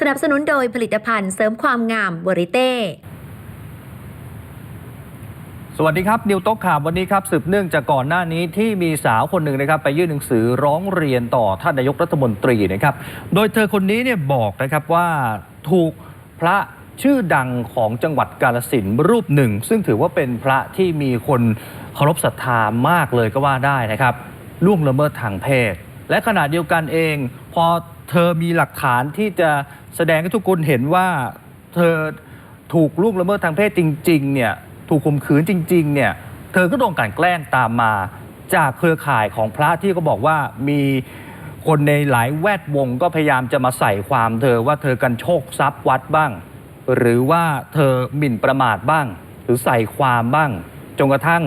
สนับสนุนโดยผลิตภัณฑ์เสริมความงามบริเต้สวัสดีครับ นิวโต๊กข่าววันนี้ครับสืบเนื่องจากก่อนหน้านี้ที่มีสาวคนหนึ่งนะครับไปยื่นหนังสือร้องเรียนต่อท่านนายกรัฐมนตรีนะครับ โดยเธอคนนี้เนี่ยบอกนะครับว่าถูกพระชื่อดังของจังหวัดกาลสินรูปหนึ่ง ซึ่งถือว่าเป็นพระที่มีคนเคารพศรัทธามากเลยก็ว่าได้นะครับล่วงละเมิดทางเพศ และขณะเดียวกันเอง พอเธอมีหลักฐานที่จะ แสดงให้ทุกคนเห็นว่าเธอถูกล่วงละเมิดทางเพศจริง ๆ เนี่ย ถูกข่มขืนจริง ๆ เนี่ย เธอก็โดนกลันแกล้งตามมา จากเครือข่ายของพระที่ก็บอกว่ามีคนในหลายแวดวงก็พยายามจะมาใส่ความเธอว่าเธอกันโชคทรัพย์วัดบ้าง หรือว่าเธอหมิ่นประมาทบ้าง หรือใส่ความบ้างจนกระทั่ง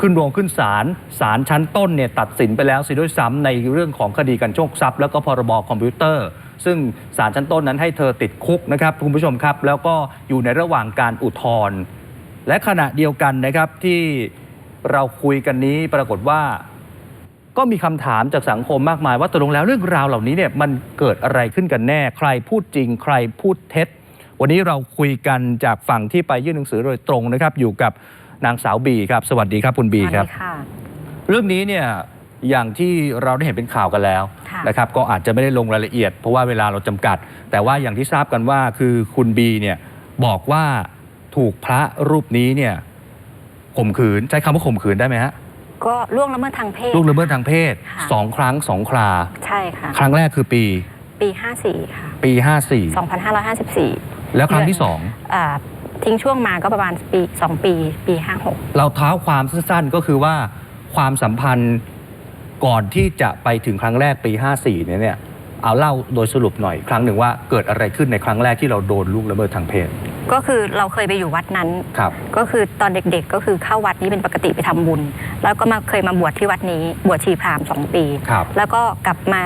ขึ้นโรงขึ้นศาลศาลชั้นต้นเนี่ยตัดสินไปแล้วสิด้วยซ้ำในเรื่องของคดีการโชคทรัพย์ แล้วก็พรบคอมพิวเตอร์ ซึ่งศาลชั้นต้นนั้นให้เธอติดคุกนะครับคุณผู้ชมครับ แล้วก็อยู่ในระหว่างการอุทธรณ์และขณะเดียวกันนะครับที่เราคุยกันนี้ปรากฏว่า ก็มีคำถามจากสังคมมากมาย ว่าตกลงแล้วเรื่องราวเหล่านี้เนี่ยมันเกิดอะไรขึ้นกันแน่ ใครพูดจริง ใครพูดเท็จ วันนี้เราคุยกันจากฝั่งที่ไปยื่นหนังสือโดยตรงนะครับ อยู่กับนางสาวบีครับ สวัสดีครับคุณบีครับสวัสดีค่ะเรื่องนี้เนี่ยอย่างที่เราได้เห็นเป็นข่าวกันแล้วค่ะ นะครับก็อาจจะไม่ได้ลงรายละเอียด เพราะว่าเวลาเราจำกัด แต่ว่าอย่างที่ทราบกันว่าคือคุณบีเนี่ยบอกว่าถูกพระรูปนี้เนี่ยข่มขืนใช้คำว่าข่มขืนได้ไหมฮะก็ล่วงละเมิดทางเพศลูกละเมิดทางเพศค่ะสองครั้งสองครา ใช่ค่ะ ครั้งแรกคือปี ปี54ค่ะ ปี54 2554แล้วครั้งที่สองอ่าทิ้งช่วงมาก็ประมาณปี2ปี ปี56เราเท้าความสั้นๆก็คือว่าความสัมพันธ์ ก่อนที่จะไปถึงครั้งแรกปี 54 เนี่ยเนี่ยเอาเล่าโดยสรุปหน่อยครั้งหนึ่งว่าเกิดอะไรขึ้นในครั้งแรกที่เราโดนลูกละเมิดทางเพศ ก็คือเราเคยไปอยู่วัดนั้น ครับ ก็คือตอนเด็กๆ ก็คือเข้าวัดนี้เป็นปกติไปทำบุญ แล้วก็มาเคยมาบวชที่วัดนี้ บวชชีพราหมณ์สองปี ครับ แล้วก็กลับมา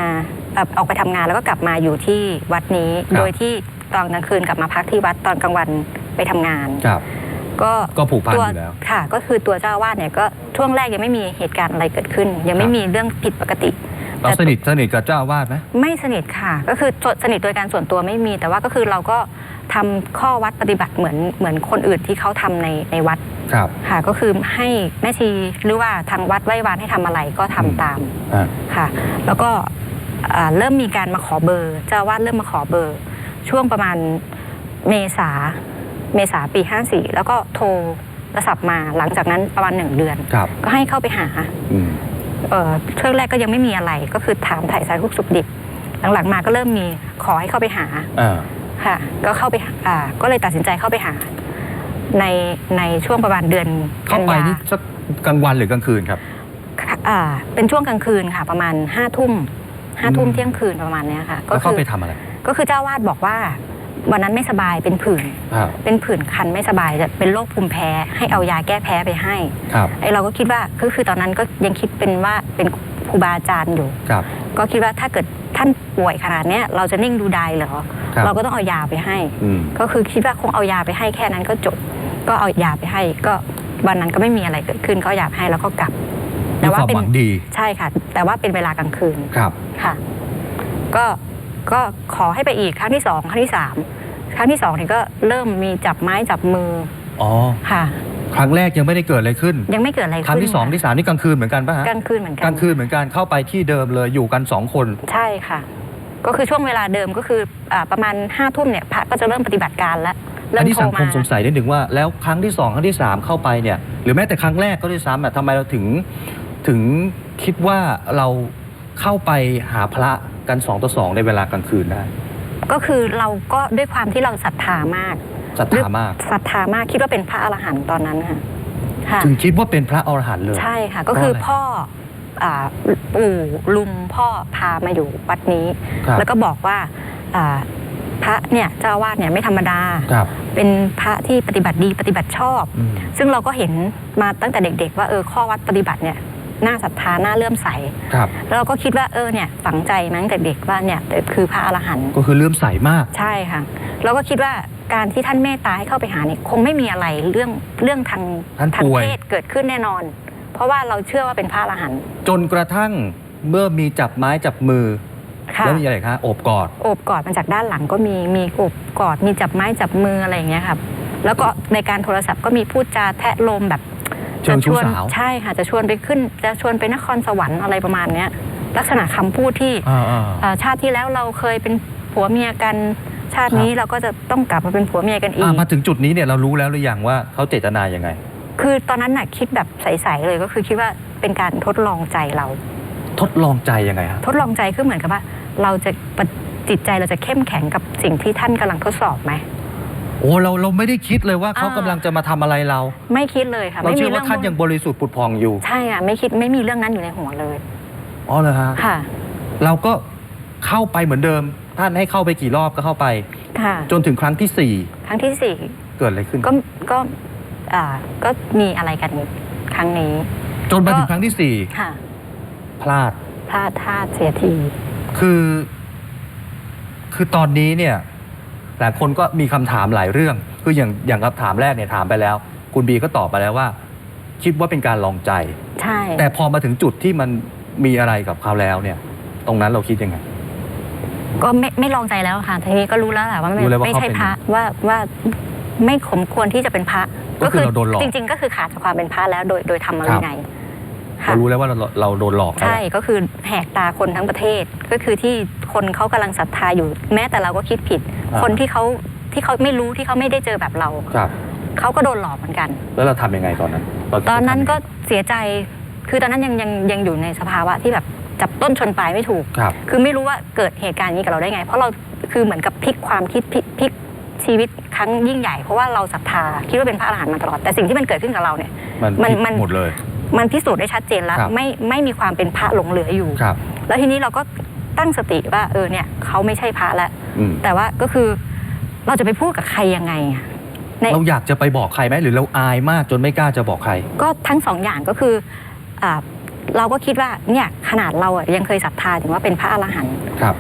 เอ่อออกไปทำงานแล้วก็กลับมาอยู่ที่วัดนี้ ครับ โดยที่ตอนกลางคืนกลับมาพักที่วัดตอนกลางวันไปทำงาน ครับ ก็ก็ผูกพันตัวอยู่แล้วค่ะ ก็คือตัวเจ้าอาวาสเนี่ยก็ช่วงแรกยังไม่มีเหตุการณ์อะไรเกิดขึ้น ยังไม่ครับมีเรื่องผิดปกติเราสนิทสนิทกับเจ้าอาวาสไหมไม่สนิทค่ะ ก็คือสนิทโดยการส่วนตัวไม่มี แต่ว่าก็คือเราก็ทำข้อวัดปฏิบัติเหมือนเหมือนคนอื่นที่เขาทำในในวัดครับค่ะก็คือให้แม่ชีหรือว่าทางวัดไหว้วานให้ทำอะไรก็ทำอืมตามอ่าค่ะ แล้วก็อ่าเริ่มมีการมาขอเบอร์ เจ้าอาวาสเริ่มมาขอเบอร์ ช่วงประมาณเมษา เมษาปี 54 แล้วก็โทรโทรศัพท์มาหลังจากนั้นประมาณหนึ่งเดือน ครับก็ให้เข้าไปหาอืมเอ่อช่วงแรกก็ยังไม่มีอะไรก็คือถามถ่ายสายทุกสุขดิบ หลังๆมาก็เริ่มมีขอให้เข้าไปหาอ่าค่ะ ก็เข้าไปหาอ่าก็เลยตัดสินใจเข้าไปหา ในในช่วงประมาณเดือนเข้ากันไปยานี่สักกลางวันหรือกลางคืนครับ ค่ะอ่าเป็นช่วงกลางคืนค่ะ ประมาณห้าทุ่มห้าทุ่มอืม เที่ยงคืนประมาณเนี้ยค่ะก็แล้วคืเข้าอไปทำอะไร ก็คือเจ้าวาดบอกว่า วันนั้นไม่สบายเป็นผื่นอ่าเป็นผื่นคันไม่สบายจะเป็นโรคภูมิแพ้ให้เอายาแก้แพ้ไปให้ครับไอเราก็คิดว่าก็คือตอนนั้นก็ยังคิดเป็นว่าเป็นครูบาอาจารย์อยู่ ครับ ก็คิดว่าถ้าเกิดท่านป่วยขนาดเนี้ยเราจะนิ่งดูดายเหรอ ครับ เราก็ต้องเอายาไปให้ อืม ก็คือคิดว่าคงเอายาไปให้แค่นั้นก็จบ ก็เอายาไปให้ก็วันนั้นก็ไม่มีอะไรเกิดขึ้นก็เอายาไปให้แล้วก็กลับด้วยความเป็หวังดี ใช่ค่ะ แต่ว่าเป็นเวลากลางคืนครับ ค่ะ ก็ ก็ขอให้ไปอีกครั้งที่สองครั้งที่สามครั้งที่สองนี่ก็เริ่มมีจับไม้จับมืออ๋อค่ะ ครั้งแรกยังไม่ได้เกิดอะไรขึ้น ยังไม่เกิดอะไรครั้งขึ้นที่สองที่สามนี่กลางคืนเหมือนกันป่ะฮะกลางคืนเหมือนกักลางคืนเหมือนกันเข้าไปที่เดิมเลยอยู่กันสองคน ใช่ค่ะ ก็คือช่วงเวลาเดิมก็คืออ่าประมาณห้าทุ่มเนี่ยพระก็จะเริ่มปฏิบัติการแล้วเริ่อันมนี้โทรสังคมามสงสัยนิดหนึ่งว่าแล้วครั้งที่สองครั้งที่สามเข้าไปเนี่ยหรือแม้แต่ครั้งแรกก็ด้วยซ้ำอะทำไมเราถึงถึงคิดว่าเราเข้าไปหาพระ กันสองต่อสองในเวลากลางคืนได้ก็คือเราก็ด้วยความที่เราศรัทธามากศรัทธามากศรัทธามากคิดว่าเป็นพระอรหันต์ตอนนั้นค่ะค่ะถึงคิดว่าเป็นพระอรหันต์เลย ใช่ค่ะ ก็คือเพราะอะไรพ่ออ่าปู่ลุงพ่อพามาอยู่วัดนี้ครับแล้วก็บอกว่าอ่าพระเนี่ยเจ้าอาวาสเนี่ยไม่ธรรมดาครับเป็นพระที่ปฏิบัติดีปฏิบัติชอบอืมซึ่งเราก็เห็นมาตั้งแต่เด็ก ๆ ว่าเออข้อวัดปฏิบัติเนี่ย น่าศรัทธาน่าเลื่อมใสครับแล้วเราก็คิดว่าเออเนี่ยฝังใจมาตั้งแต่เด็กว่าเนี่ยคือพระอรหันต์ก็คือเลื่อมใสมาก ใช่ค่ะเราก็คิดว่าการที่ท่านเมตตาให้เข้าไปหาเนี่ยคงไม่มีอะไรเรื่องเรื่องทางท่านทางป่วยเพศเกิดขึ้นแน่นอน เพราะว่าเราเชื่อว่าเป็นพระอรหันต์จนกระทั่งเมื่อมีจับไม้จับมือค่ะแล้วมีอะไรอีกฮะโอบกอดโอบกอดมาจากด้านหลังก็มีมีโอบกอดมีจับไม้จับมืออะไรอย่างเงี้ยครับแล้วก็ในการโทรศัพท์ก็มีพูดจาแทะลมแบบเชิงชู้ จะชวนสาวใช่ค่ะจะชวนไปขึ้น จะชวนไปนครสวรรค์อะไรประมาณเนี้ยลักษณะคำพูดที่อ่าอ่าเอ่อชาติที่แล้วเราเคยเป็นผัวเมียกันชาตินี้ครับเราก็จะต้องกลับมาเป็นผัวเมียกันอีอ่ากมาถึงจุดนี้เนี่ยเรารู้แล้วหรือยังว่าเขาเจตนายังไง คือตอนนั้นน่ะคิดแบบใสๆเลยก็คือคิดว่าเป็นการทดลองใจเรา ทดลองใจยังไงฮะทดลองใจคือเหมือนกับว่า เราจะปฏิจิตใจเราจะเข้มแข็งกับสิ่งที่ท่านกำลังทดสอบไหม โอ้เราเราไม่ได้คิดเลยว่าเขาอ่า กำลังจะมาทำอะไรเรา ไม่คิดเลยค่ะเราไม่เชื่มีอเรื่ว่าองท่านยังบริสุทธิ์ผุดพองอยู่ใช่ค่ะไม่คิดไม่มีเรื่องนั้นอยู่ในหัวเลยอ๋อเหรอฮะค่ะเราก็เข้าไปเหมือนเดิม ท่านให้เข้าไปกี่รอบก็เข้าไป ค่ะ จนถึงครั้งที่สี่ครั้งที่สี่เกิดอะไรขึ้น ก็ก็อ่าก็มีอะไรกันครั้งนี้ จนมาก็ถึงครั้งที่สี่ค่ะพลาด พลาดท่าดเสียที คือ คือตอนนี้เนี่ย หลายคนก็มีคำถามหลายเรื่อง คืออย่างอย่างคำถามแรกเนี่ยถามไปแล้ว คุณบีก็ตอบไปแล้วว่า คิดว่าเป็นการลองใจ ใช่ แต่พอมาถึงจุดที่มันมีอะไรกับเขาแล้วเนี่ย ตรงนั้นเราคิดยังไง ก็ไม่ไม่ลองใจแล้วค่ะทีนี้ก็รู้แล้วแหละว่าไม่รู้แล้วว่าไม่ใช่เขาเป็น พระว่าว่าไม่สมควรที่จะเป็นพระก็คือเราโดนหลอก จริง ๆ ก็คือขาดจากความเป็นพระแล้วโดยโดยธรรมครัวิบนัย เราค่ะรู้แล้วว่าเราเราโดนหลอกแล้วใช่ก็คือแหกตาคนทั้งประเทศ ก็คือที่คนเขากำลังศรัทธาอยู่ แม้แต่เราก็คิดผิดา คนที่เขาที่เขาไม่รู้ที่เขาไม่ได้เจอแบบเราครับ เขาก็โดนหลอกเหมือนกัน แล้วเราทำยังไงตอนนั้นเราตอนนั้นทำยังไงก็เสียใจคือตอนนั้นยังยังยังอยู่ในสภาวะที่แบบจับต้นชนปลายไม่ถูก ครับ คือไม่รู้ว่าเกิดเหตุการณ์นี้กับเราได้ไง เพราะเราคือเหมือนกับพลิกความคิดพลิกพลิกชีวิตครั้งยิ่งใหญ่ เพราะว่าเราศรัทธาคิดว่าเป็นพระอรหันต์มาตลอดแต่สิ่งที่มันเกิดขึ้นกับเราเนี่ย มันมันผิดมัน หมดเลย มันพิสูจน์ได้ชัดเจนแล้ว ครับไม่ไม่มีความเป็นพระหลงเหลืออยู่ ครับ แล้วทีนี้เราก็ตั้งสติว่าเออเนี่ยเขาไม่ใช่พระแล้วอืมแต่ว่าก็คือเราจะไปพูดกับใครยังไงอะในเราอยากจะไปบอกใครไหมหรือเราอายมากจนไม่กล้าจะบอกใคร ก็ทั้งสองอย่างก็คืออ่าเราก็คิดว่าเนี่ยขนาดเราอะยังเคยศรัทธาถึงว่าเป็นพระอรหันต์ ครับ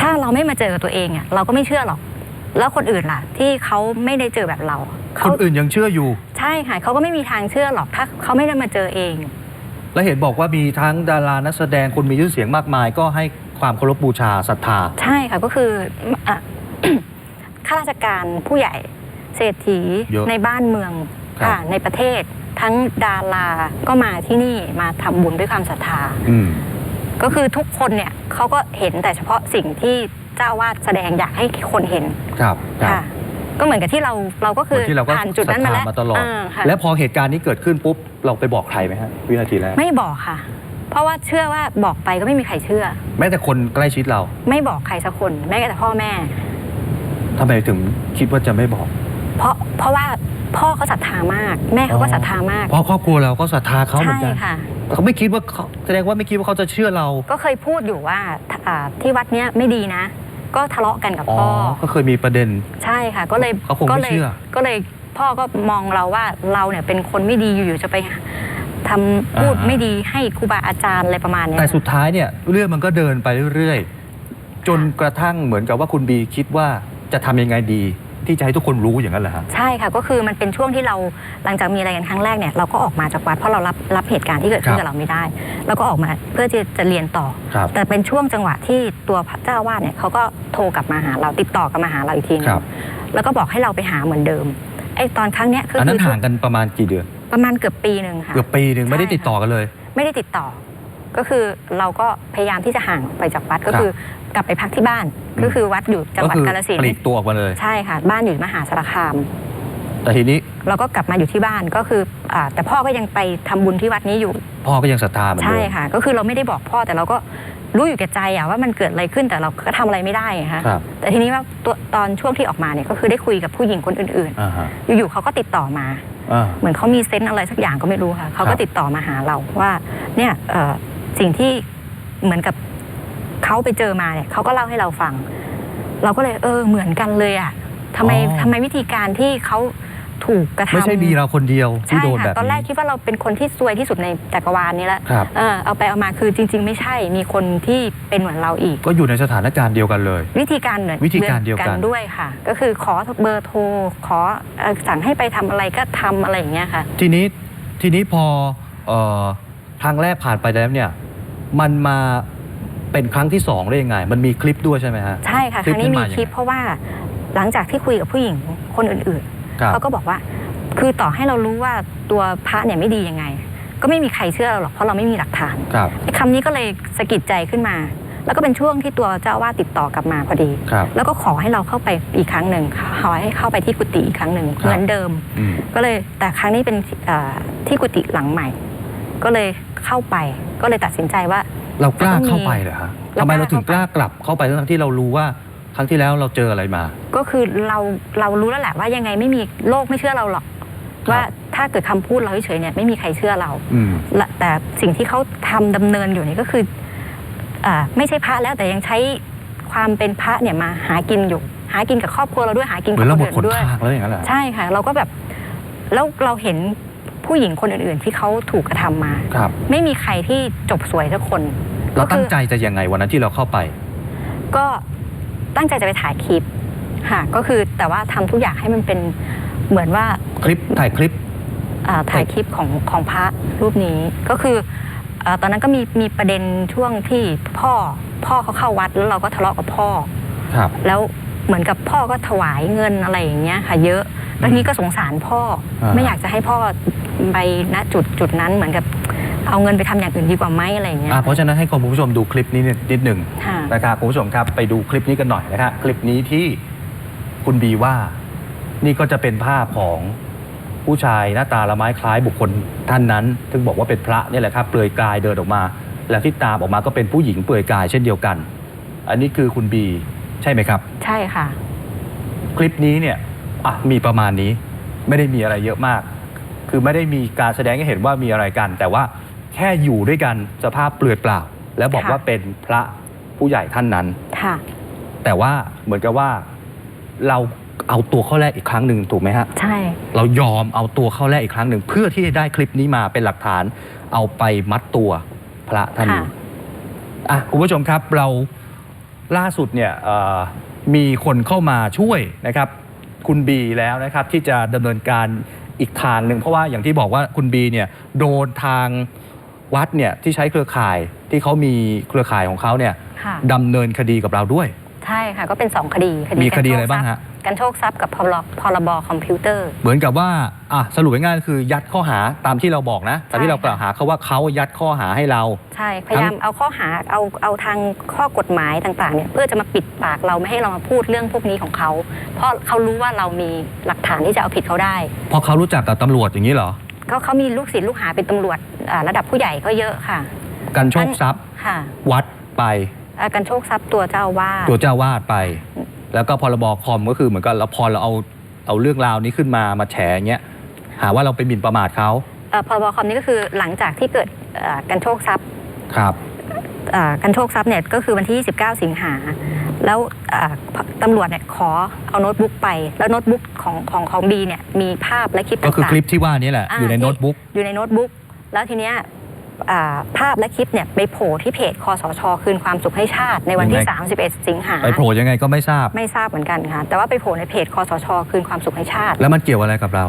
ถ้าเราไม่มาเจอกับตัวเองอะเราก็ไม่เชื่อหรอก แล้วคนอื่นล่ะ ที่เขาไม่ได้เจอแบบเราค เขานอื่นยังเชื่ออยู่ ใช่ค่ะเขาก็ไม่มีทางเชื่อหรอกถ้าเขาไม่ได้มาเจอเอง และเห็นบอกว่ามีทั้งดารานักแสดงคนมีชื่อเสียงมากมาย ก็ให้ความเคารพบูชาศรัทธา ใช่ค่ะก็คืออะ ข้าราชการผู้ใหญ่ เศรษฐีเยอะในบ้านเมืองครับ ค่ะในประเทศ ทั้งดาราก็มาที่นี่มาทำบุญด้วยความศรัทธา อืม ก็คือทุกคนเนี่ยเขาก็เห็นแต่เฉพาะสิ่งที่เจ้าอาวาดแสดงอยากให้คนเห็นครับครับ ค่ะ ก็เหมือนกับที่เราเราก็คือเหมือนที่เราก็ผ่านจุดนั้นมาแล้วศรัทธามาตลอดาค่ะและพอเหตุการณ์นี้เกิดขึ้นปุ๊บเราไปบอกใครไหมฮะวินาทีแรกไม่บอกค่ะ เพราะว่าเชื่อว่าบอกไปก็ไม่มีใครเชื่อ แม้แต่คนใกล้ชิดเราไม่บอกใครสักคนแม้แต่พ่อแม่ ทำไมถึงคิดว่าจะไม่บอกเพราะเพราะว่าพ่อเขาศรัทธามาก แม่เขาก็อ๋อศรัทธามากเพราะครอบครัวเราก็ศรัทธาเขาเหมือใช่นกันค่ะ แต่เขาไม่คิดว่าเขาแสดงว่าไม่คิดว่าเขาจะเชื่อเรา ก็เคยพูดอยู่ว่าอ่าที่วัดเนี้ยไม่ดีนะ ก็ทะเลาะกันกับอ๋อ พ่อก็เคยมีประเด็น ใช่ค่ะ ก็เลยเขาคงไม่ก็เลยเชื่อ ก็เลยพ่อก็มองเราว่าเราเนี่ยเป็นคนไม่ดีอยู่ๆจะไปทำพูดอ่าไม่ดีให้ครูบาอาจารย์อะไรประมาณเนี้ย แต่สุดท้ายเนี่ยเรื่องมันก็เดินไปเรื่อยๆ จนกระทั่งเหมือนกับว่าคุณบีคิดว่าจะทำยังไงดี ที่จะให้ทุกคนรู้อย่างนั้นเหรอฮะ ใช่ค่ะก็คือมันเป็นช่วงที่เราหลังจากมีอะไรกันครั้งแรกเนี่ยเราก็ออกมาจากวัดเพราะเรารับรับเหตุการณ์ที่เกิดขึ้ครันบกับเราไม่ได้ เราก็ออกมาเพื่อที่จะเรียนต่อ ครับแต่เป็นช่วงจังหวะที่ตัวพระเจ้าอาวาดเนี่ยเขาก็โทรกลับมาหาเราติดต่อกลับมาหาเราอีกทีนึครังบ แล้วก็บอกให้เราไปหาเหมือนเดิมไอ้ตอนครั้งเนี้ยก็อันนั้คืนห่างกันประมาณกี่เดือน ประมาณเกือบปีหนึ่งค่ะ เกือบปีหนึ่งไม่ได้ใช่ ติดต่อกันเลย ไม่ได้ติดต่อ ก็คือเราก็พยายามที่จะห่างออกไปจากวัดก็ครับคือกลับไปพักที่บ้านอืมก็คือวัดอยู่จังหวัดก็คืกาฬสินปลีกธุ์ตัวออกมาเลย ใช่ค่ะ บ้านอยู่มหาสารคาม แต่ทีนี้เราก็กลับมาอยู่ที่บ้านก็คืออ่าแต่พ่อก็ยังไปทำบุญที่วัดนี้อยู่ พ่อก็ยังศรัทธาเหมือนใช่เดิมค่ะ ก็คือเราไม่ได้บอกพ่อแต่เราก็รู้อยู่แก่ใจอะว่ามันเกิดอะไรขึ้นแต่เราก็ทำอะไรไม่ได้อะค่ะครับ แต่ทีนี้ว่าตัวตอนช่วงที่ออกมาเนี่ยก็คือได้คุยกับผู้หญิงคนอื่นอ่าฮะๆ อยู่ๆเขาก็ติดต่อมา อ่า เหมือนเขามีเซนต์อะไรสักอย่างก็ไม่รู้ค่ะเขาครัก็บ ติดต่อมาหาเราว่าเนี่ยเอ่อ สิ่งที่เหมือนกับเขาไปเจอมาเนี่ยเขาก็เล่าให้เราฟัง เราก็เลยเออเหมือนกันเลยอะทำไมอ๋อ ทำไมวิธีการที่เขาถูกกระทำ ไม่ใช่มีเราคนเดียวที่ใช่โดนค่ะแบบตอนแรนี้กคิดว่าเราเป็นคนที่ซวยที่สุดในจักรวาลนี้แล้วครับ เออเอาไปเอามาคือจริง ๆ ไม่ใช่มีคนที่เป็นเหมือนเราอีก ก็อยู่ในสถานการณ์เดียวกันเลย วิธีการเหมือนวิธีการเดียวกันด้วยค่ะ ก็คือขอเบอร์โทรขอเอ่อสั่งให้ไปทำอะไรก็ทำอะไรอย่างเงี้ยค่ะ ทีนี้ทีนี้พอเอ่อ ทางแรกผ่านไปแล้วเนี่ย มันมาเป็นครั้งที่สองได้ยังไง มันมีคลิปด้วยใช่ไหมฮะ ใช่ค่ะคคลิปรั้งนี้นี้มีมายังไงคลิปเพราะว่าหลังจากที่คุยกับผู้หญิงคนอื่นครัๆบเขาก็บอกว่า คือต่อให้เรารู้ว่าตัวพระเนี่ยไม่ดียังไง ก็ไม่มีใครเชื่อเราหรอกเพราะเราไม่มีหลักฐานครับไอ้คำนี้ก็เลยสะกิดใจขึ้นมา แล้วก็เป็นช่วงที่ตัวเจ้าอาวาสติดต่อกลับมาพอดีครับแล้วก็ขอให้เราเข้าไปอีกครั้งหนึ่งขอให้เข้าไปที่กุฏิอีกครั้งหนึ่งครับเหมือนเดิมอืมก็เลยแต่ครั้งนี้เป็นเอ่อที่กุฏิหลังใหม่ ก็เลย เข้าไป ก็เลยตัดสินใจว่า เรากล้าต้องมีเข้าไปเหรอฮะเราทำไมเรากล้าถึงกล้ากลับเข้าไปทั้งๆที่เรารู้ว่าครั้งที่แล้วเราเจออะไรมา ก็คือเราเรารู้แล้วแหละว่ายังไงไม่มีโลกไม่เชื่อเราหรอกครับว่าถ้าเกิดคำพูดเราเฉยๆเนี่ยไม่มีใครเชื่อเราอืมและแต่สิ่งที่เขาทำดำเนินอยู่นี่ก็คืออ่าไม่ใช่พระแล้วแต่ยังใช้ความเป็นพระเนี่ยมาหากินอยู่ หากินกับครอบครัวเราด้วยหากินเหมืกัอบนเราคหมนดอื่คนนด้วยทางแล้วอย่างนั้นเหรอใช่ค่ะ เราก็แบบแล้วเราเห็น ผู้หญิงคนอื่นๆ ที่เขาถูกกระทำมา ครับ ไม่มีใครที่จบสวยทุกคน เราก็ตั้คืงอใจจะยังไงวันนั้นที่เราเข้าไป ก็ตั้งใจจะไปถ่ายคลิปค่ะก็คือแต่ว่าทำทุกอย่างให้มันเป็นเหมือนว่า คลิปถ่ายคลิป อ่าถ่ายคลิปของของพระรูปนี้ก็คืออาตอนนั้นก็มีมีประเด็นช่วงที่พ่อพ่อเขาเข้าวัดแล้วเราก็ทะเลาะกับพ่อ ครับ แล้วเหมือนกับพ่อก็ถวายเงินอะไรอย่างเงี้ยค่ะ เยอะแล้วทีนี้ก็สงสารพ่ออา ไม่อยากจะให้พ่อ ไปณจุดจุดนั้นเหมือนกับเอาเงินไปทำอย่างอื่นดีกว่าไหมอะไรอย่างเงี้ยอ่าเพราะฉะนั้นให้คุณผู้ชมดูคลิปนี้นิดหนึ่งค่ะนะครับคุณผู้ชมครับไปดูคลิปนี้กันหน่อยนะครับคลิปนี้ที่คุณบีว่า นี่ก็จะเป็นภาพของผู้ชายหน้าตาละไม้คล้ายบุคคลท่านนั้นซึ่งบอกว่าเป็นพระเนี่ยแหละครับเปลือยกายเดินออกมา แล้วที่ตามออกมาก็เป็นผู้หญิงเปลือยกายเช่นเดียวกัน อันนี้คือคุณบีใช่ไหมครับ ใช่ค่ะ คลิปนี้เนี่ยอะมีประมาณนี้ไม่ได้มีอะไรเยอะมาก คือไม่ได้มีการแสดงให้เห็นว่ามีอะไรกัน แต่ว่าแค่อยู่ด้วยกันสภาพเปลือยเปล่า แล้วบอกค่ะ ว่าเป็นพระผู้ใหญ่ท่านนั้น ค่ะ แต่ว่าเหมือนกับว่าเราเอาตัวเข้าแรกอีกครั้งหนึ่งถูกไหมฮะ ใช่ เรายอมเอาตัวเข้าแรกอีกครั้งหนึ่ง เพื่อที่จะได้คลิปนี้มาเป็นหลักฐาน เอาไปมัดตัวพระท่านค่ะนี้อะคุณผู้ชมครับเราล่าสุดเนี่ยเอ่อมีคนเข้ามาช่วยนะครับ คุณบีแล้วนะครับที่จะดำเนินการ อีกทางหนึ่งเพราะว่าอย่างที่บอกว่าคุณบีเนี่ยโดนทางวัดเนี่ยที่ใช้เครือข่ายที่เขามีเครือข่ายของเขาเนี่ยค่ะ ดำเนินคดีกับเราด้วย ใช่ค่ะ ก็เป็นสองคดีมีคดีกอะไรบ้างฮะ กันโชคทรัพย์กับพรบพรบคอมพิวเตอร์ เหมือนกับว่าอะสรุปง่ายๆก็คือยัดข้อหาตามที่เราบอกนะตามที่เรากล่าวหาเขาว่าเขายัดข้อหาให้เรา ใช่พยายามเอาข้อหาเอาเอาทางข้อกฎหมายต่างๆเนี่ยเพื่อจะมาปิดปากเราไม่ให้เรามาพูดเรื่องพวกนี้ของเขา เพราะเขารู้ว่าเรามีหลักฐานที่จะเอาผิดเขาได้เพราะเขารู้จักกับตำรวจอย่างนี้เหรอก็เขามีลูกศิษย์ลูกหาเป็นตำรวจอ่าระดับผู้ใหญ่ก็เยอะค่ะ กันโชคทรัพย์ค่ะวัดไปอ่ากันโชคทรัพย์ตัวเจ้าอาวาสตัวเจ้าวาดไป แล้วก็พรบคอมก็คือเหมือนกันแล้วพอเราเอาเอาเรื่องราวนี้ขึ้นมามาแฉอย่างเงี้ยหาว่าเราไปหมิ่นประมาทเขาเอ่อพรบคอมนี่ก็คือหลังจากที่เกิดเอ่อกันโชคทรัพย์ครับเอ่อกันโชคทรัพย์เนี่ยก็คือวันที่29สิงหา แล้วเอ่อตำรวจเนี่ยขอเอาโน้ตบุ๊กไป แล้วโน้ตบุ๊กของของของบีเนี่ยมีภาพและคลิปก็คือต่างคลิปที่ว่านี้แหละอ่าอยู่ในที่โน้ตบุ๊กๆอยู่ในโน้ตบุ๊ก แล้วทีเนี้ยอ่า ภาพและคลิปเนี่ยไปโผล่ที่เพจคอสช คืนความสุขให้ชาติในวันที่ 31 สิงหาไปโผล่ยังไงก็ไม่ทราบไม่ทราบเหมือนกันค่ะ แต่ว่าไปโผล่ในเพจคอสช คืนความสุขให้ชาติ แล้วมันเกี่ยวอะไรกับเรา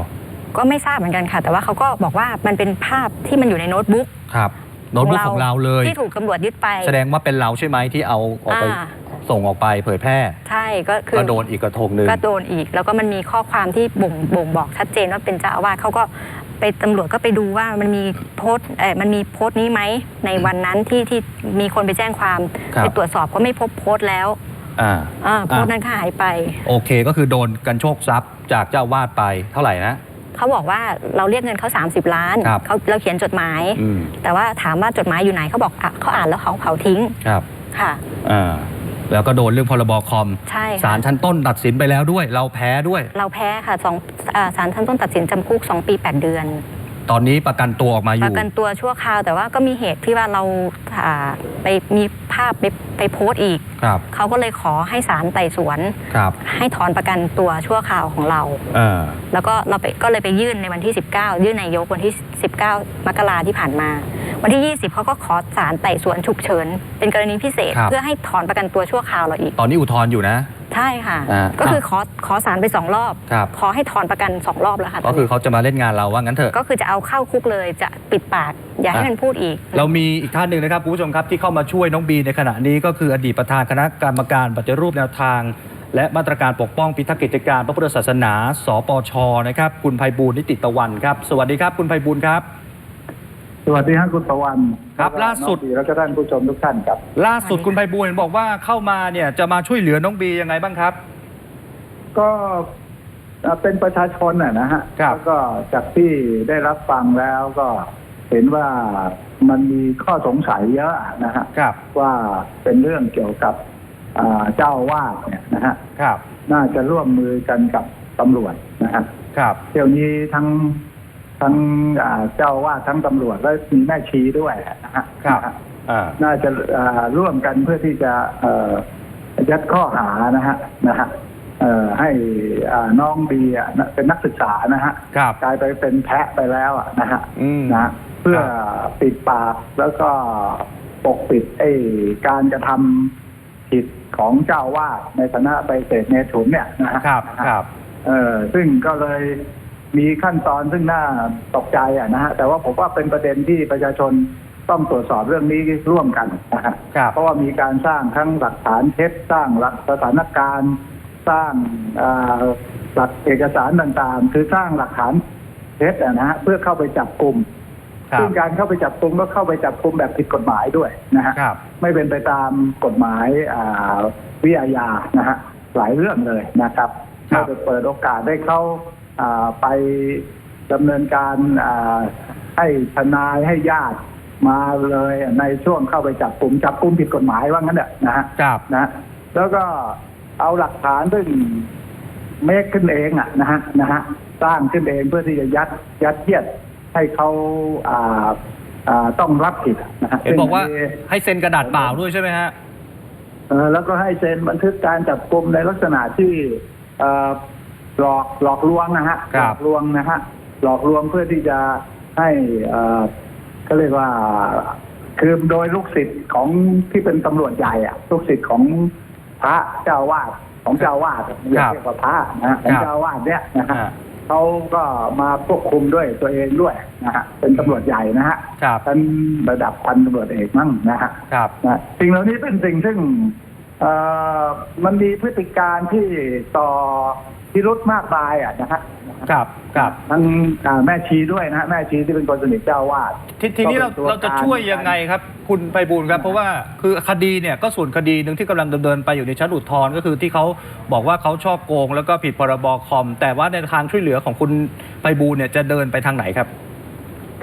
ก็ไม่ทราบเหมือนกันค่ะ แต่ว่าเขาก็บอกว่ามันเป็นภาพที่มันอยู่ในโน้ตบุ๊กครับโน้ตบุ๊กของเราเลยที่ถูกตำรวจยึดไป แสดงว่าเป็นเราใช่ไหมที่เอาออกไปอ่าส่งออกไปเผยแพร่ ใช่ก็คือก็โดนอีกกระทงหนึ่งก็โดนอีก แล้วก็มันมีข้อความที่บ่งบ่งบอกชัดเจนว่าเป็นเจ้าอาวาสเขาก็ ไปตำรวจก็ไปดูว่ามันมีโพสต์เออมันมีโพสต์นี้ไหมในวันนั้นที่ที่มีคนไปแจ้งความครับ ไปตรวจสอบก็ไม่พบโพสต์แล้วอ่า อ่าโพสต์นั้นก็หายไป โอเคก็คือโดนกันโชคทรัพย์จากเจ้าวาดไปเท่าไหร่นะ เขาบอกว่าเราเรียกเงินเขา 30 ล้านครับ เขาเราเขียนจดหมาย อืมแต่ว่าถามว่าจดหมายอยู่ไหนเขาบอกอะเขาอ่านแล้วเขาเผาทิ้งครับค่ะ อ่า แล้วก็โดนเรื่องพรบคอมใช่ศาค่ะลชั้นต้นตัดสินไปแล้วด้วย เราแพ้ด้วย เราแพ้ค่ะสองอ่าศาลท่านต้นตัดสินจำคุก 2 ปี 8 เดือน ตอนนี้ประกันตัวออกมาอปยู่ ระกันตัวชั่วคราว แต่ว่าก็มีเหตุที่ว่าเราอ่าไปมีภาพไปไปโพสต์อีก ครับ เขาก็เลยขอให้ศาลไต่สวน ครับให้ถอนประกันตัวชั่วคราวของเรา เออแล้วก็เราไปก็เลยไปยื่นในวันที่ 19 ยื่นนายกวันที่ 19 มกราที่ผ่านมา วันที่ 20เขาก็ขอศาลไต่สวนฉุกเฉิน เป็นกรณีพิเศษครับเพื่อให้ถอนประกันตัวชั่วคราวเราอีก ตอนนี้อุทธรณ์อยู่นะ ใช่ค่ะ อ่า ก็คือขอขอสารไปสองรอบ ครับ ขอให้ถอนประกันสองรอบแล้วค่ะก็คือเขาจะมาเล่นงานเราว่างั้นเถอะ ก็คือจะเอาเข้าคุกเลยจะปิดปาก อย่าให้อะ มันพูดอีก เรามีอีกท่านหนึ่งนะครับคุณผู้ชมครับที่เข้ามาช่วยน้องบีในขณะนี้ก็คืออดีตประธานคณะกรรมการปฏิรูปแนวทาง และมาตรการปกป้องพิทักษ์กิจการพระพุทธศาสนา สปชนะครับ คุณไพบูลย์นิติตะวันครับ สวัสดีครับ คุณไพบูลย์ครับ สวัสดีครับคุณประวันครับล่าสุดน้องแล้วก็ท่านผู้ชมทุกท่านครับ ล่าสุดคุณไพบูลย์เห็นบอกว่าเข้ามาเนี่ยจะมาช่วยเหลือน้องบียังไงบ้างครับ ก็เอ่อเป็นประชาชนน่ะนะฮะครับ แล้วก็จากที่ได้รับฟังแล้วก็เห็นว่ามันมีข้อสงสัยเยอะนะฮะครับว่าเป็นเรื่องเกี่ยวกับอ่าเจ้าอาวาดเนี่ยนะฮะครับน่าจะร่วมมือกันกับตำรวจนะฮะ ครับ เที่ยวนี้ทั้ง ทั้งอ่าเจ้าอาวาดทั้งตำรวจและมีแม่ชีด้วยนะฮะครับนะฮะอ่าน่าจะเอ่อร่วมกันเพื่อที่จะเอ่อยัดข้อหานะฮะนะฮะเอ่อให้อ่าน้องบีอะนะเป็นนักศึกษานะฮะครับกลายไปเป็นแพะไปแล้วอะนะฮะอืมนะฮะเพื่อปิดปากแล้วก็ปกปิดไอ้การกระทำผิดของเจ้าวาดในฐานะไปเสพเนถุนเนี่ยนะฮะครับนะฮะครับ เออซึ่งก็เลย มีขั้นตอนซึ่งน่าตกใจอะนะฮะแต่ว่าผมว่าเป็นประเด็นที่ประชาชนต้องตรวจสอบเรื่องนี้ร่วมกันนะฮะครับเพราะว่ามีการสร้างทั้งหลักฐานเท็จสร้างหลักสถานการณ์ สร้างอ่าหลักเอกสารต่างๆ คือสร้างหลักฐานเท็จอะนะฮะเพื่อเข้าไปจับกลุ่มครับซึ่งการเข้าไปจับกลุ่มก็เข้าไปจับกลุ่มแบบผิดกฎหมายด้วยนะฮะครับไม่เป็นไปตามกฎหมายอ่าวิทยานะฮะหลายเรื่องเลยนะครับครัเราบจะเปิดโอกาสให้เขาอ่า ไปดำเนินการอ่าให้ทนายให้ญาติมาเลยในช่วงเข้าไปจับกลุ่มจับกลุ่มผิดกฎหมายว่างั้นเถอะนะฮะครับนะแล้วก็เอาหลักฐานซึ่งเมคขึ้นเองอะนะฮะนะฮะสร้างขึ้นเองเพื่อที่จะยัดยัดเยียดให้เขาอ่าอ่าต้องรับผิดอะนะฮะเห็นบอกว่าซึ่งนนี้ให้เซ็นกระดาษเปล่าด้วยใช่ไหมฮะเอ่อแล้วก็ให้เซ็นบันทึกการจับกลุ่มในลักษณะที่เอ่อ หลอกหลอกลวงนะฮะครัหลบอกลวงนะฮะหลอกลวงเพื่อที่จะให้เอ่อเขาเรียกว่าคือโดยลูกศิษย์ของที่เป็นตำรวจใหญ่อะลูกศิษย์ของพระเจ้าวาดของเจ้าวาดอย่าเรียกว่าพระนะฮะของเจ้าวาดเนี่ยนะฮะ อ่าเขาก็มาควบคุมด้วยตัวเองด้วยนะฮะเป็นตำรวจใหญ่นะฮะครับท่านระดับพันตำรวจเอกมั่งนะฮะครับ นะสิ่งเหล่านี้เป็นสิ่งซึ่งเอ่อมันมีพฤติการที่ต่อ พิรุธมากมายอะนะฮะครับครับทั้งอ่าแม่ชีด้วยนะฮะแม่ชีที่เป็นคนสนิทเจ้าวาดททีนี้เราก็เป็นตัวเราจะช่วยยังไงครับ คุณไพบูลย์ครับ เพราะว่าคือคดีเนี่ยก็ส่วนคดีหนึ่งที่กำลังดำเนินไปอยู่ในชั้นอุทธรณ์ก็คือที่เขาบอกว่าเขาชอบโกง แล้วก็ผิดพรบคอม แต่ว่าในทางช่วยเหลือของคุณไพบูลย์เนี่ยจะเดินไปทางไหนครับ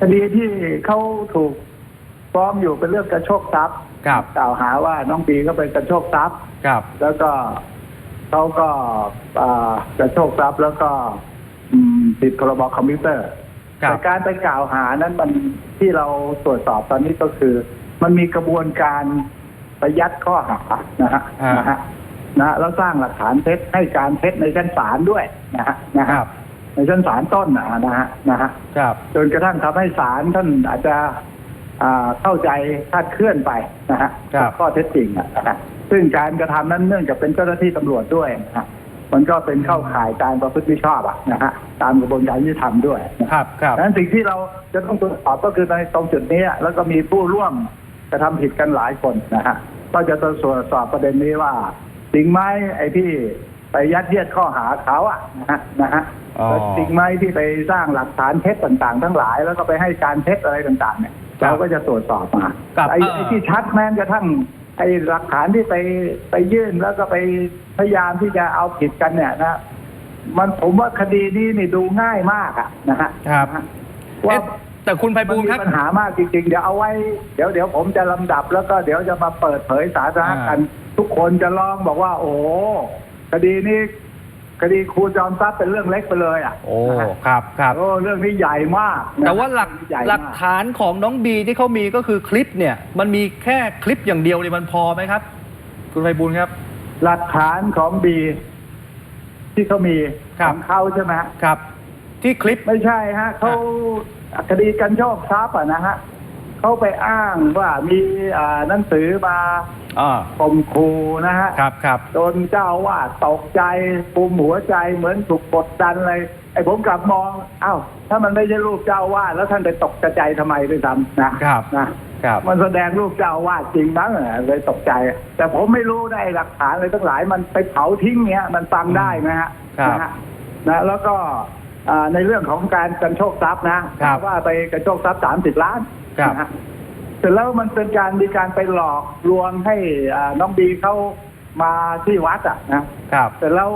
คดีที่เขาถูกฟ้องอยู่เป็นเรื่องกระโชกทรัพย์ครับกล่าวหาว่าน้องปีก็เป็นกระโชกทรัพย์ครับ แล้วก็ เขาก็อ่ากระโชกทรัพย์แล้วก็อืมผิดพรบคอมพิวเตอร์ครับแต่การไปกล่าวหานั้นมันที่เราตรวจสอบตอนนี้ก็คือ มันมีกระบวนการไปยัดข้อหานะฮะอ่านนะฮะนะแล้วสร้างหลักฐานเท็จให้การเท็จในชั้นศาลด้วยนะฮะนะคฮะรับ ในชั้นศาลต้นนะนะฮะนะฮะครับจนกระทั่งทำให้ศาลท่านอาจจะอ่าเข้าใจคลาดเคลื่อนไปนะฮะครับข้อเท็จจริงอะนะฮะ ซึ่งการกระทำนั้นเนื่องจากเป็นเจ้าหน้าที่ตำรวจด้วยนะฮะมันก็เป็นเข้าข่ายการประพฤติมิชอบอะนะฮะตามกระบวนการยุติธรรมด้วยนะครับครับดังนั้นสิ่งที่เราจะต้องตรวจสอบก็คือในตรงจุดนี้แล้วก็มีผู้ร่วมกระทำผิดกันหลายคนนะฮะก็จะต้องตรวจสอบประเด็นนี้ว่าจริงไหมไอ้ที่ไปยัดเยียดข้อหาเขาอะนะฮะนะฮะอ๋อแล้วจริงไหมที่ไปสร้างหลักฐานเท็จต่างๆ ทั้งหลาย แล้วก็ไปให้การเท็จอะไรต่างๆเนี่ยครับเราก็จะตรวจสอบมาครับไอ้เอ่อไอ้ที่ชัดแม้กระทั่ง ไอ้หลักฐานที่ไปไปยื่นแล้วก็ไปพยายามที่จะเอาผิดกันเนี่ยนะมันผมว่าคดีนี้นี่ดูง่ายมากอะนะฮะครับนะฮะว่าเอ๊ะแต่คุณไพมันบูลย์มีครับปัญหามากจริงๆ เดี๋ยวเอาไว้ เดี๋ยวเดี๋ยวผมจะลำดับแล้วก็เดี๋ยวจะมาเปิดเผยสาธารณะกัน ทุกคนจะร้องบอกว่า โอ้โหคดีนี้ คดีครูจอมทรัพย์เป็นเรื่องเล็กไปเลยอะโอ้นะฮะครับครับ โอ้เรื่องนี้ใหญ่มากนะแต่ว่าหลักใญ่มากหลักฐานของน้องบีที่เขามีก็คือคลิปเนี่ย มันมีแค่คลิปอย่างเดียวเนี่ยมันพอไหมครับ คุณไพบูลย์ครับ หลักฐานของบี ที่เขามีครัขบ องเขาใช่ไหมฮะครับ ที่คลิป ไม่ใช่ฮะเขาคดีกันโชคทรัพย์อะนะฮะ เขาไปอ้างว่ามีอ่าหนังสือมาอ่าข่มขู่นะฮะครับครับจนเจ้าว่าดตกใจปุ่มหัวใจเหมือนถูกกดดันอะไรไอ้ผมกลับมองเอ้าถ้ามันไม่ใช่รูปเจ้าอาวาดแล้วท่านไปตกใจทำไมด้วยซ้ำนะครับนะครับ มันแสดงรูปเจ้าอาวาดจริงมั้งเหรอเลยตกใจ แต่ผมไม่รู้ได้หลักฐานอะไรทั้งหลายมันไปเผาทิ้งเนี้ยมันฟังได้ไหมฮะครับนะฮะนะแล้วก็อ่าในเรื่องของการกันโชคทรัพย์นะครับ ว่าไปกันโชคทรัพย์สามสิบล้าน ครับ นะฮะเสร็จแล้วมันเป็นการมีการไปหลอกลวงให้อ่าน้องบีเขามาที่วัดอะนะครับ เสร็จแล้ว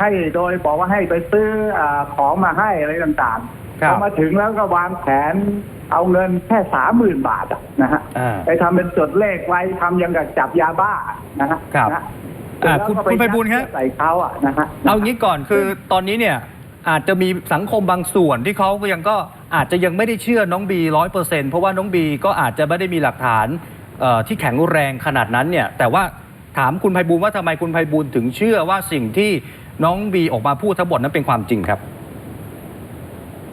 ให้โดยบอกว่าให้ไปซื้ออาของมาให้อะไรต่างๆครับ พอมาถึงแล้วก็วางแผนเอาเงินแค่สามหมื่นบาทอะนะฮะ อ่า ไปทำเป็นจดเลขไว้ทำยังกับจับยาบ้านะฮะครับนะอ่าเสร็จแล้วคุณก็คุณไพบูลย์ฮะยัดใส่เขาอะนะฮะเอางี้ก่อนคือตอนนี้เนี่ย อาจจะมีสังคมบางส่วนที่เขาก็ยังก็อาจจะยังไม่ได้เชื่อน้องบีร้อยเปอร์เซ็นต์เพราะว่าน้องบีก็อาจจะไม่ได้มีหลักฐานเอ่อที่แข็งแรงขนาดนั้นเนี่ยแต่ว่าถามคุณไพบูลย์ว่าทำไมคุณไพบูลย์ถึงเชื่อว่าสิ่งที่น้องบีออกมาพูดทั้งหมดนั้นเป็นความจริงครับ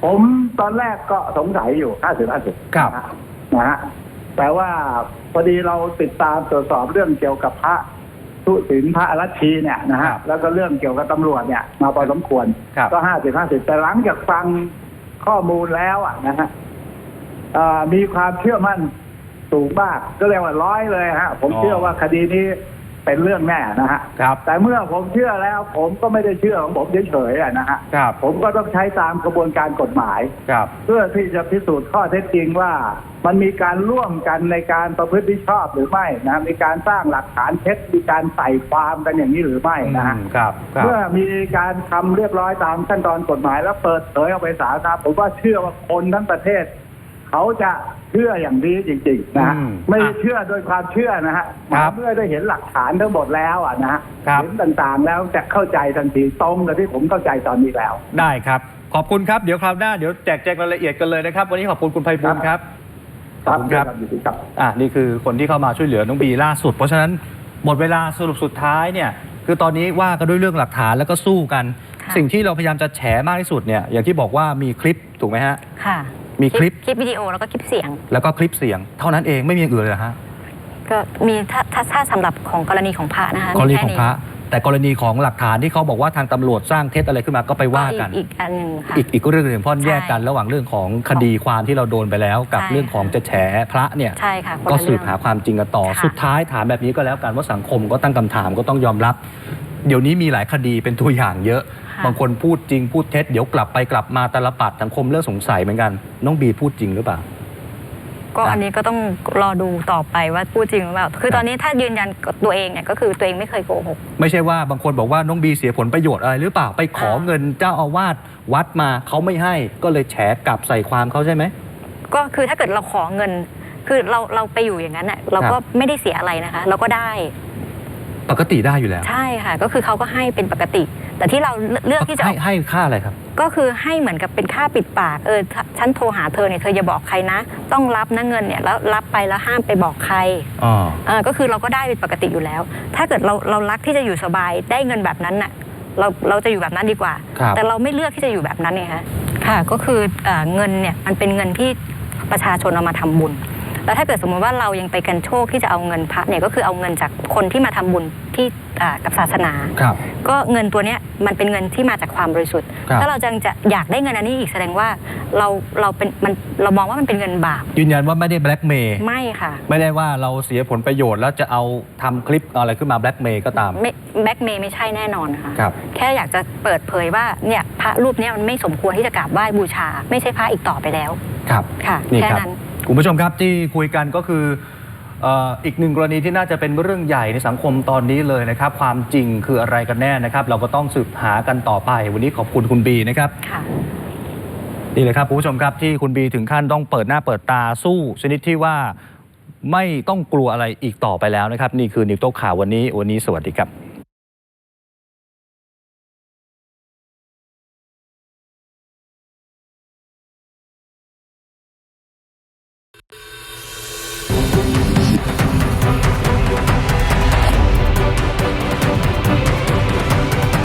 ผมตอนแรกก็สงสัยอยู่ห้าสิบห้าสิบครับ นะฮะ แต่ว่าพอดีเราติดตามตรวจสอบเรื่องเกี่ยวกับพระ ทุศิลพระอรัชชีเนี่ยนะครัฮะบแล้วก็เรื่องเกี่ยวกับตำรวจเนี่ยมาพอสมควร ครับ ก็ห้าสิบห้าสิบแต่หลังจากฟังข้อมูลแล้วอะนะฮะเอ่อมีความเชื่อมั่นสูงมาก ก็เรียกว่าร้อยเลยฮะ ผมอ๋อ เชื่อว่าคดีนี้ เป็นเรื่องแน่นะฮะครับแต่เมื่อผมเชื่อแล้ว ผมก็ไม่ได้เชื่อของผมเฉยๆอะนะฮะครับผมก็ต้องใช้ตามกระบวนการกฎหมายครับเพื่อที่จะพิสูจน์ข้อเท็จจริงว่ามันมีการร่วมกันในการประพฤติมิชอบหรือไม่นะมีการสร้างหลักฐานเท็จมีการใส่ความกันอย่างนี้หรือไม่นะฮะอืมครับครับเมื่อมีการทำเรียบร้อยตามขั้นตอนกฎหมายแล้วเปิดเผยออกไปสาธารณะผมว่าเชื่อว่าคนทั้งประเทศ เขาจะเชื่ออย่างนี้จริงๆนะฮะอืมไม่ได้เชื่อโดยความเชื่อนะฮะครับเมื่อได้เห็นหลักฐานทั้งหมดแล้วอะนะฮะครับ เห็นต่างๆแล้วจะเข้าใจทันทีตรงกับที่ผมเข้าใจตอนนี้แล้ว ได้ครับ ขอบคุณครับ เดี๋ยวคราวหน้า เดี๋ยวแจกแจงรายละเอียดกันเลยนะครับ วันนี้ขอบคุณคุณไพบูลย์ครับขอบคุณครับ ยินดีครับ อะนี่คือคนที่เข้ามาช่วยเหลือน้องบีล่าสุด เพราะฉะนั้นหมดเวลาสรุปสุดท้ายเนี่ยคือตอนนี้ว่ากันด้วยเรื่องหลักฐานแล้วก็สู้กัน ค่ะ สิ่งที่เราพยายามจะแฉมากที่สุดเนี่ยอย่างที่บอกว่ามีคลิปถูกไหมฮะ ค่ะ มีคลิป คลิปวิดีโอแล้วก็คลิปเสียง แล้วก็คลิปเสียง เท่านั้นเองไม่มีอย่างอื่นเลยเหรอฮะก็มีถ้าถ้าถ้าสำหรับของกรณีของพระนะคะกรณีมีแค่ของพระ แต่กรณีของหลักฐานที่เขาบอกว่าทางตำรวจสร้างเท็จอะไรขึ้นมาก็ไปว่ากัน อีกอีกอันหนึ่งค่ะ อีกอีกเรื่องหนึ่งเพราะใช่แยกกันระหว่างเรื่องของคดีความที่เราโดนไปแล้ว กับใช่ เรื่องของจะแฉพระเนี่ย ใช่ค่ะคนก็ละสืเรื่บองหาความจริงกันต่อ ค่ะ สุดท้ายถามแบบนี้ก็แล้วกันว่าสังคมก็ตั้งคำถามก็ต้องยอมรับ เดี๋ยวนี้มีหลายคดีเป็นตัวอย่างเยอะค่ะ บางคนพูดจริงพูดเท็จเดี๋ยวกลับไปกลับมาตาลปัดสังคมเริ่มสงสัยเหมือนกัน น้องบีพูดจริงหรือเปล่า ก็นะอันนี้ก็ต้องรอดูต่อไปว่าพูดจริงหรือเปล่า คือตอนนี้ถ้ายืนยันกับตัวเองเนี่ยก็คือตัวเองไม่เคยโกหก ไม่ใช่ว่าบางคนบอกว่าน้องบีเสียผลประโยชน์อะไรหรือเปล่าไปขออ่าเงินเจ้าอาวาสวัดมาเขาไม่ให้ก็เลยแฉกลับใส่ความเขาใช่ไหม ก็คือถ้าเกิดเราขอเงิน คือเราเราไปอยู่อย่างนั้นน่ะเราก็ไม่ได้เสียอะไรนะคะ เราก็ได้ ปกติได้อยู่แล้วใช่ค่ะ ก็คือเขาก็ให้เป็นปกติ แต่ที่เราเลือกที่จะให้ให้ค่าอะไรครับ ก็คือให้เหมือนกับเป็นค่าปิดปากเออถ้าฉันโทรหาเธอเนี่ยเธออย่าบอกใครนะ ต้องรับนะเงินเนี่ยแล้วรับไปแล้วห้ามไปบอกใครอ๋อเออก็คือเราก็ได้เป็นปกติอยู่แล้ว ถ้าเกิดเราเรารักที่จะอยู่สบายได้เงินแบบนั้นน่ะเราเราจะอยู่แบบนั้นดีกว่าครับแต่เราไม่เลือกที่จะอยู่แบบนั้นไงคะค่ะก็คือเอ่อเงินเนี่ยมันเป็นเงินที่ประชาชนเอามาทำบุญ แล้วถ้าเกิดสมมติว่าเรายังไปกันโชคที่จะเอาเงินพระเนี่ยก็คือเอาเงินจากคนที่มาทำบุญที่อ่ากับศาสนาครับก็เงินตัวเนี้ยมันเป็นเงินที่มาจากความบริสุทธิ์ครับถ้าเราจังจะอยากได้เงินอันนี้อีกแสดงว่าเราเราเป็นมันเรามองว่ามันเป็นเงินบาป ยืนยันว่าไม่ได้แบล็กเมย์ไม่ค่ะ ไม่ได้ว่าเราเสียผลประโยชน์แล้วจะเอาทำคลิปอะไรขึ้นมาแบล็กเมย์ก็ตามไม่แบ็กเมย์ไม่ใช่แน่นอนค่ะครับแค่อยากจะเปิดเผยว่าเนี่ยพระรูปเนี้ยมันไม่สมควรที่จะกราบไหว้บูชา ไม่ใช่พระอีกต่อไปแล้วครับค่ะนี่แค่ครับนั้น คุณผู้ชมครับที่คุยกันก็คือเอ่ออีกหนึ่งกรณีที่น่าจะเป็นเรื่องใหญ่ในสังคมตอนนี้เลยนะครับ ความจริงคืออะไรกันแน่นะครับ เราก็ต้องสืบหากันต่อไป วันนี้ขอบคุณคุณบีนะครับค่ะนี่เลยครับคุณผู้ชมครับที่คุณบีถึงขั้นต้องเปิดหน้าเปิดตาสู้ ชนิดที่ว่าไม่ต้องกลัวอะไรอีกต่อไปแล้วนะครับ นี่คือนิวโตข่าววันนี้ วันนี้สวัสดีครับ